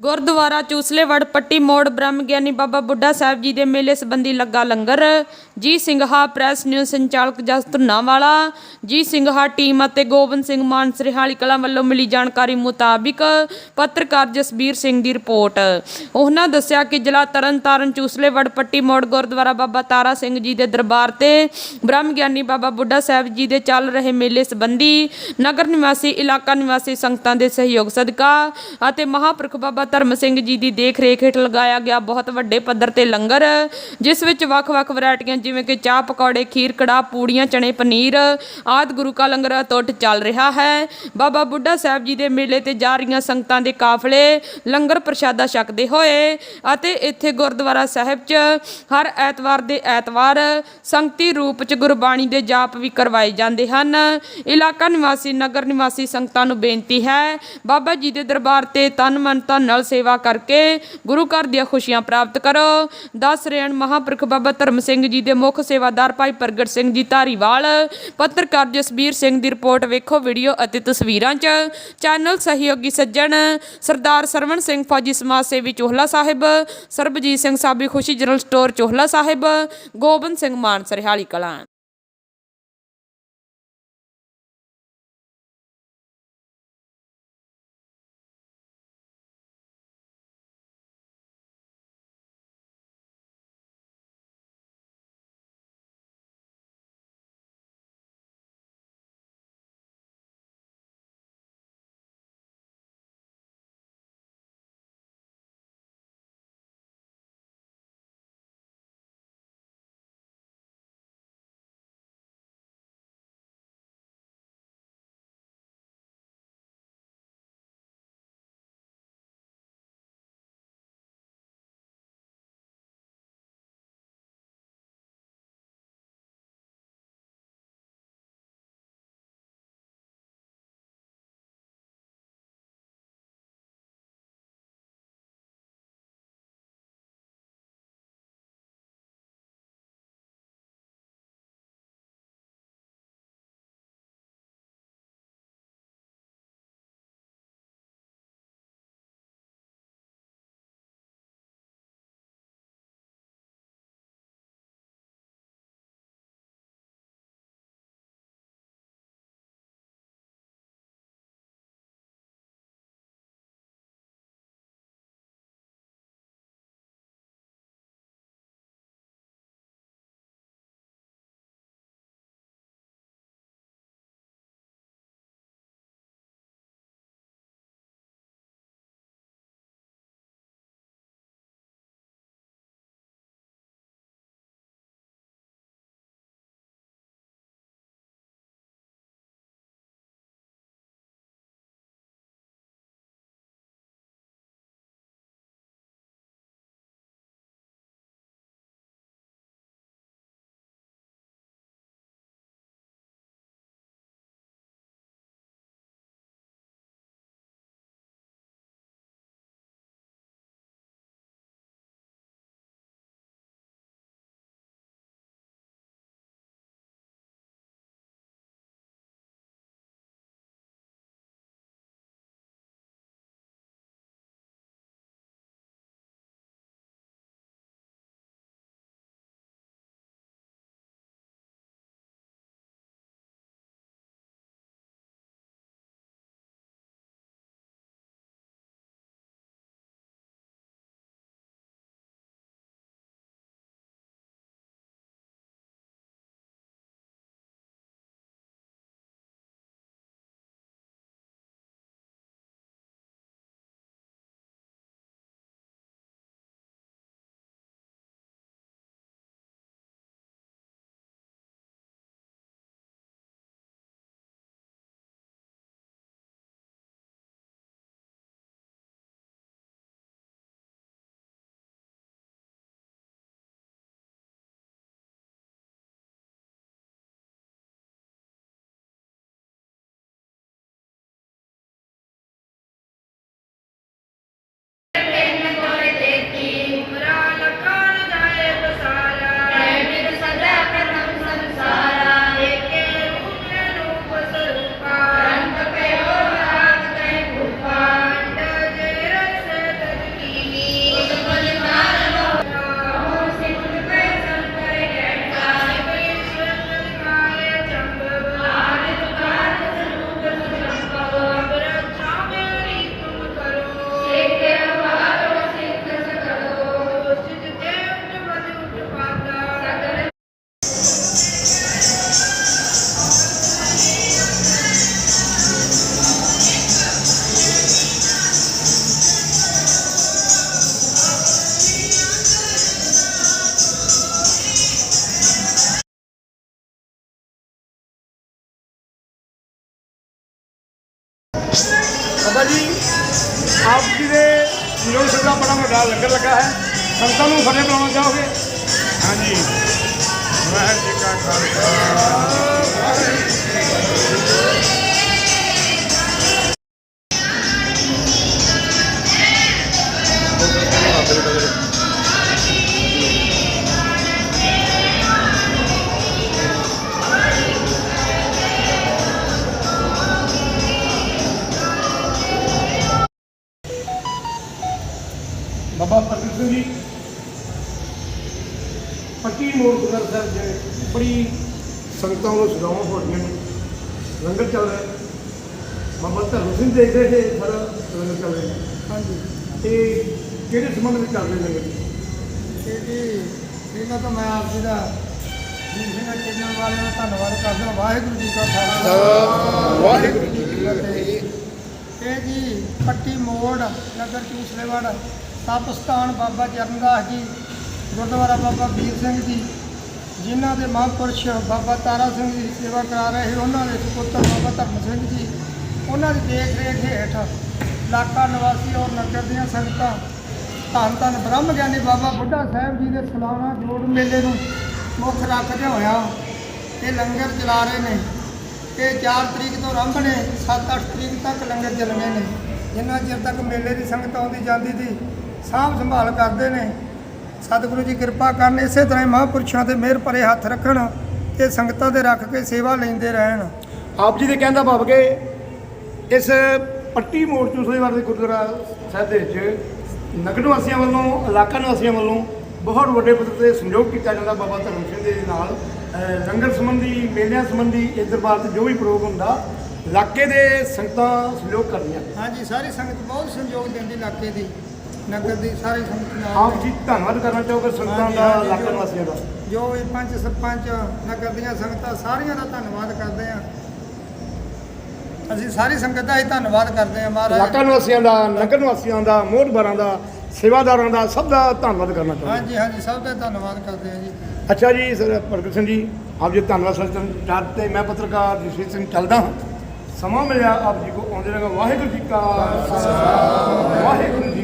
ਗੁਰਦੁਆਰਾ ਚੂਸਲੇਵੜ, ਪੱਟੀ ਮੋੜ, ਬ੍ਰਹਮ ਗਿਆਨੀ ਬਾਬਾ ਬੁੱਢਾ ਸਾਹਿਬ ਜੀ ਦੇ ਮੇਲੇ ਸੰਬੰਧੀ ਲੱਗਾ ਲੰਗਰ। ਜੀ ਸਿੰਘਾ ਪ੍ਰੈਸ ਨਿਊਜ਼ ਸੰਚਾਲਕ ਜਸ ਧੁੰਨਾਵਾਲਾ, ਜੀ ਸਿੰਘਾ ਟੀਮ ਅਤੇ ਗੋਬਿੰਦ ਸਿੰਘ ਮਾਨ ਸਰਿਹਾਲੀ ਕਲਾਂ ਵੱਲੋਂ ਮਿਲੀ ਜਾਣਕਾਰੀ ਮੁਤਾਬਿਕ ਪੱਤਰਕਾਰ ਜਸਬੀਰ ਸਿੰਘ ਦੀ ਰਿਪੋਰਟ। ਉਹਨਾਂ ਦੱਸਿਆ ਕਿ ਜ਼ਿਲ੍ਹਾ ਤਰਨਤਾਰਨ, ਚੂਸਲੇਵੜ, ਪੱਟੀ ਮੋੜ, ਗੁਰਦੁਆਰਾ ਬਾਬਾ ਤਾਰਾ ਸਿੰਘ ਜੀ ਦੇ ਦਰਬਾਰ ਤੇ ਬ੍ਰਹਮ ਗਿਆਨੀ ਬਾਬਾ ਬੁੱਢਾ ਸਾਹਿਬ ਜੀ ਦੇ ਚੱਲ ਰਹੇ ਮੇਲੇ ਸੰਬੰਧੀ ਨਗਰ ਨਿਵਾਸੀ, ਇਲਾਕਾ ਨਿਵਾਸੀ ਸੰਗਤਾਂ ਦੇ ਸਹਿਯੋਗ ਸਦਕਾ ਅਤੇ ਮਹਾਂਪੁਰਖ ਬਾਬਾ ਧਰਮ ਸਿੰਘ ਜੀ ਦੀ ਦੇਖ ਰੇਖ ਹੇਠ ਲਗਾਇਆ ਗਿਆ ਬਹੁਤ ਵੱਡੇ ਪੱਧਰ ਤੇ ਲੰਗਰ, ਜਿਸ ਵਿੱਚ ਵੱਖ-ਵੱਖ ਵੈਰਾਈਟੀਆਂ ਜਿਵੇਂ ਕਿ ਚਾਹ ਪਕੌੜੇ, ਖੀਰ ਕੜਾ ਪੂੜੀਆਂ ਚਣੇ ਪਨੀਰ ਆਦ ਗੁਰੂ ਕਾ ਲੰਗਰ ਅਤੁੱਟ ਚੱਲ ਰਿਹਾ ਹੈ। ਬਾਬਾ ਬੁੱਢਾ ਸਾਹਿਬ ਜੀ ਦੇ ਮੇਲੇ ਤੇ ਜਾ ਰਹੀਆਂ ਸੰਗਤਾਂ ਦੇ ਕਾਫਲੇ ਲੰਗਰ ਪ੍ਰਸ਼ਾਦਾ ਛਕਦੇ ਹੋਏ ਅਤੇ ਇੱਥੇ ਗੁਰਦੁਆਰਾ ਸਾਹਿਬ 'ਚ ਹਰ ਐਤਵਾਰ ਦੇ ਐਤਵਾਰ ਸੰਗਤੀ ਰੂਪ 'ਚ ਗੁਰਬਾਣੀ ਦੇ ਜਾਪ ਵੀ ਕਰਵਾਏ ਜਾਂਦੇ ਹਨ। ਇਲਾਕਾ ਨਿਵਾਸੀ, ਨਗਰ ਨਿਵਾਸੀ ਸੰਗਤਾਂ ਨੂੰ ਬੇਨਤੀ ਹੈ, ਬਾਬਾ ਜੀ ਦੇ ਦਰਬਾਰ ਤੇ ਤਨ ਮਨ ਧਨ ਨਾਲ ਸੇਵਾ ਕਰਕੇ ਗੁਰੂ ਘਰ ਦੀਆਂ ਖੁਸ਼ੀਆਂ ਪ੍ਰਾਪਤ ਕਰੋ। ਦੱਸ ਰਹੇ ਹਨ ਮਹਾਂਪੁਰਖ ਬਾਬਾ ਧਰਮ ਸਿੰਘ ਜੀ ਦੇ ਮੁੱਖ ਸੇਵਾਦਾਰ ਭਾਈ ਪ੍ਰਗਟ ਸਿੰਘ ਜੀ ਧਾਰੀਵਾਲ, ਪੱਤਰਕਾਰ ਜਸਬੀਰ ਸਿੰਘ ਦੀ ਰਿਪੋਰਟ ਵੇਖੋ ਵੀਡੀਓ ਅਤੇ ਤਸਵੀਰਾਂ 'ਚ। ਚੈਨਲ ਸਹਿਯੋਗੀ ਸੱਜਣ ਸਰਦਾਰ ਸਰਵਣ ਸਿੰਘ ਫੌਜੀ ਸਮਾਜ ਸੇਵੀ ਚੋਹਲਾ ਸਾਹਿਬ, ਸਰਬਜੀਤ ਸਿੰਘ ਸਾਬੀ ਖੁਸ਼ੀ ਜਨਰਲ ਸਟੋਰ ਚੋਹਲਾ ਸਾਹਿਬ, ਗੋਬਿੰਦ ਸਿੰਘ ਮਾਨ ਸਰਹਾਲੀ ਕਲਾਂ। ਨਿਰੋਲ ਸਿੰਘ ਦਾ ਬੜਾ ਵੱਡਾ ਲੰਗਰ ਲੱਗਾ ਹੈ। ਸੰਤਾਂ ਨੂੰ ਫਤਿਹ ਬੁਲਾਉਣਾ ਚਾਹੋਗੇ? ਹਾਂਜੀ। ਵਾਹਿਗੁਰੂ ਜੀ ਕਾ ਖਾਲਸਾ। ਬਾਬਾ ਸਾਹਿਬ ਦੇ ਬੜੀ ਸੰਗਤਾਂ ਨੂੰ ਸਜਾਵਾਂ ਹੋ ਰਹੀਆਂ ਨੇ ਲੰਗਰ ਚੱਲ ਰਿਹਾ ਹੈ। ਬਾਬਾ ਧਰਮ ਸਿੰਘ ਦੇ ਦੇ ਦੇ ਸਾਰਾ ਲੰਗਰ ਚੱਲ ਰਿਹਾ ਹਾਂਜੀ। ਤੇ ਕਿਹੜੇ ਸੰਬੰਧ ਵਿੱਚ ਚੱਲ ਰਿਹਾ ਲੰਗਰ? ਤੇ ਜੀ ਇਹਨਾਂ ਤੋਂ ਮੈਂ ਆਪ ਜੀ ਦਾ ਜੀ ਸਿੰਘਾਂ ਚੈਨਲ ਵਾਲਿਆਂ ਦਾ ਧੰਨਵਾਦ ਕਰਦਾ ਵਾਹਿਗੁਰੂ ਜੀ ਕਾ ਖਾਲਸਾ। ਵਾਹਿਗੁਰੂ ਜੀ ਕੀ ਫਤਿਹ। ਇਹ ਜੀ ਪੱਟੀ ਮੋੜ ਨਗਰ ਚੂਸਲੇਵੜ ਤਪਸਥਾਨ ਬਾਬਾ ਚਰਨਦਾਸ ਜੀ ਗੁਰਦੁਆਰਾ ਬਾਬਾ ਵੀਰ ਸਿੰਘ ਜੀ। ਜਿਨ੍ਹਾਂ ਦੇ ਮਹਾਂਪੁਰਸ਼ ਬਾਬਾ ਤਾਰਾ ਸਿੰਘ ਜੀ ਸੇਵਾ ਕਰਾ ਰਹੇ, ਉਹਨਾਂ ਦੇ ਸੁਪੁੱਤਰ ਬਾਬਾ ਧਰਮ ਸਿੰਘ ਜੀ, ਉਹਨਾਂ ਦੀ ਦੇਖ ਰੇਖ ਹੇਠ ਇਲਾਕਾ ਨਿਵਾਸੀ ਔਰ ਨਗਰ ਦੀਆਂ ਸੰਗਤਾਂ, ਧੰਨ ਧੰਨ ਬ੍ਰਹਮ ਗਿਆਨੀ ਬਾਬਾ ਬੁੱਢਾ ਸਾਹਿਬ ਜੀ ਦੇ ਸਾਲਾਨਾ ਜੋੜ ਮੇਲੇ ਨੂੰ ਮੁੱਖ ਰੱਖਦੇ ਹੋਇਆ ਇਹ ਲੰਗਰ ਚਲਾ ਰਹੇ ਨੇ। ਇਹ 4 ਤਰੀਕ ਤੋਂ ਆਰੰਭ ਨੇ 7-8 ਤਰੀਕ ਤੱਕ ਲੰਗਰ ਚੱਲਣੇ ਨੇ। ਜਿੰਨਾ ਚਿਰ ਤੱਕ ਮੇਲੇ ਦੀ ਸੰਗਤ ਆਉਂਦੀ ਜਾਂਦੀ ਦੀ ਸਾਂਭ ਸੰਭਾਲ ਕਰਦੇ ਨੇ। ਸਤਿਗੁਰੂ ਜੀ ਕਿਰਪਾ ਕਰਨ ਇਸੇ ਤਰ੍ਹਾਂ ਹੀ ਮਹਾਂਪੁਰਸ਼ਾਂ ਦੇ ਮਿਹਰ ਭਰੇ ਹੱਥ ਰੱਖਣ ਤੇ ਸੰਗਤਾਂ ਦੇ ਰੱਖ ਕੇ ਸੇਵਾ ਲੈਂਦੇ ਰਹਿਣ। ਆਪ ਜੀ ਦੇ ਕਹਿੰਦਾ ਭਾਵ ਕਿ ਇਸ ਪੱਟੀ ਮੋੜ ਚੂਸਲੇਵਾਰ ਦੇ ਗੁਰਦੁਆਰਾ ਸਾਹਿਬ ਦੇ ਵਿੱਚ ਨਗਰ ਵਾਸੀਆਂ ਵੱਲੋਂ ਇਲਾਕਾ ਨਿਵਾਸੀਆਂ ਵੱਲੋਂ ਬਹੁਤ ਵੱਡੇ ਪੱਧਰ ਤੇ ਸੰਯੋਗ ਕੀਤਾ ਜਾਂਦਾ ਬਾਬਾ ਧਰਮ ਸਿੰਘ ਦੇ ਨਾਲ। ਲੰਗਰ ਸੰਬੰਧੀ ਮੇਲਿਆਂ ਸੰਬੰਧੀ ਇਸ ਦਰਬਾਰ ਤੇ ਜੋ ਵੀ ਪ੍ਰੋਗਰਾਮ ਹੁੰਦਾ ਇਲਾਕੇ ਦੇ ਸੰਗਤਾਂ ਸੰਯੋਗ ਕਰਦੀਆਂ। ਹਾਂਜੀ ਸਾਰੀ ਸੰਗਤ ਬਹੁਤ ਸਹਿਯੋਗ ਦਿੰਦੀ ਇਲਾਕੇ ਦੀ। ਨਗਰ ਦੀ ਸਾਰੀ ਸੰਗਤ ਨਾਲ ਆਪ ਜੀ ਧੰਨਵਾਦ ਕਰਨਾ ਚਾਹੋਗੇ ਸੰਗਤਾਂ ਦਾ ਹਾਂਜੀ, ਇਲਾਕਾ ਜੋ- ਦਾ? ਜੋ ਵੀ ਪੰਚ ਸਰਪੰਚ ਨਗਰ ਦੀਆਂ ਸੰਗਤਾਂ ਸਾਰੀਆਂ ਦਾ ਧੰਨਵਾਦ ਕਰਦੇ ਹਾਂ। ਅਸੀਂ ਸਾਰੀ ਸੰਗਤ ਦਾ ਹੀ ਧੰਨਵਾਦ ਕਰਦੇ ਇਲਾਕਾ ਮਹਾਰਾਜ। ਨਿਵਾਸੀਆਂ ਦਾ ਨਗਰ ਨਿਵਾਸੀਆਂ ਦਾ ਮੋਹਤਬਾਰਾਂ ਦਾ ਸੇਵਾਦਾਰਾਂ ਦਾ ਸਭ ਦਾ ਧੰਨਵਾਦ ਕਰਨਾ ਚਾਹੁੰਦਾ ਹਾਂਜੀ ਹਾਂਜੀ ਸਭ ਦਾ ਧੰਨਵਾਦ ਕਰਦੇ ਹਾਂ ਜੀ। ਅੱਛਾ ਜੀ ਸਰ ਪ੍ਰਗਟ ਸਿੰਘ ਜੀ ਆਪ ਜੀ ਧੰਨਵਾਦ ਸਰ ਚਾਰ ਤੇ ਮੈਂ ਪੱਤਰਕਾਰ ਜਸਵੀਰ ਸਿੰਘ ਚੱਲਦਾ ਹਾਂ। ਸਮਾਂ ਮਿਲਿਆ ਆਪ ਜੀ ਕੋ ਆਉਂਦੇ ਰਹੇਗਾ। ਵਾਹਿਗੁਰੂ ਜੀ ਕਾ ਖਾਲਸਾ। ਵਾਹਿਗੁਰੂ ਜੀ